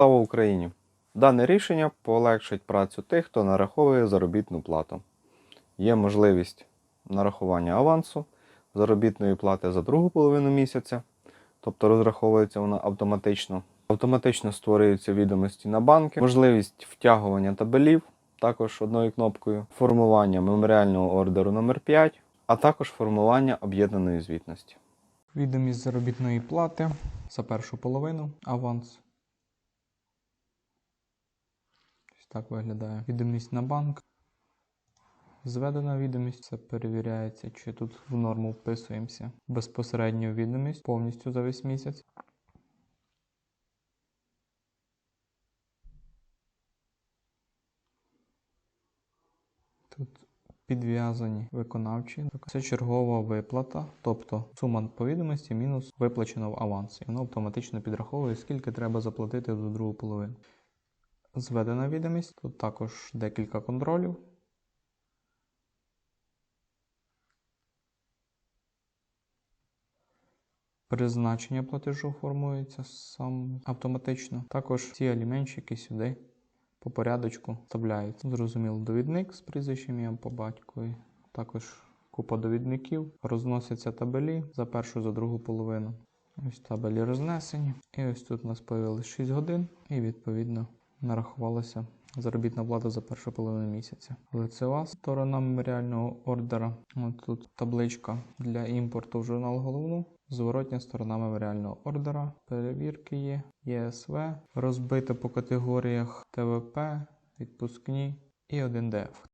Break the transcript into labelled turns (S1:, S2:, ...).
S1: Слава Україні! Дане рішення полегшить працю тих, хто нараховує заробітну плату. Є можливість нарахування авансу, заробітної плати за другу половину місяця, тобто розраховується вона автоматично. Автоматично створюються відомості на банки, можливість втягування табелів, також одною кнопкою, формування меморіального ордеру номер 5 а також формування об'єднаної звітності.
S2: Відомість заробітної плати за першу половину аванс. Ось так виглядає. Відомість на банк. Зведена відомість, це перевіряється, чи тут в норму вписуємося. Безпосередньо відомість повністю за весь місяць. Тут підв'язані виконавчі. Це чергова виплата, тобто сума по відомості мінус виплачено в авансі. Воно автоматично підраховує, скільки треба заплатити за другу половину. Зведена відомість, тут також декілька контролів. Призначення платежу формується сам автоматично. Також ці аліменщики сюди по порядочку вставляються. Зрозуміло, довідник з прізвищем ім'ям по батькові. Також купа довідників. Розносяться табелі за першу, за другу половину. Ось табелі рознесені. І ось тут у нас появилось 6 годин, і відповідно нарахувалася заробітна плата за першу половину місяця. Лицева сторона меморіального ордера. От тут табличка для імпорту в журнал головну. Зворотня сторона меморіального ордера. Перевірки є. ЄСВ. Розбите по категоріях ТВП, відпускні і 1ДФ.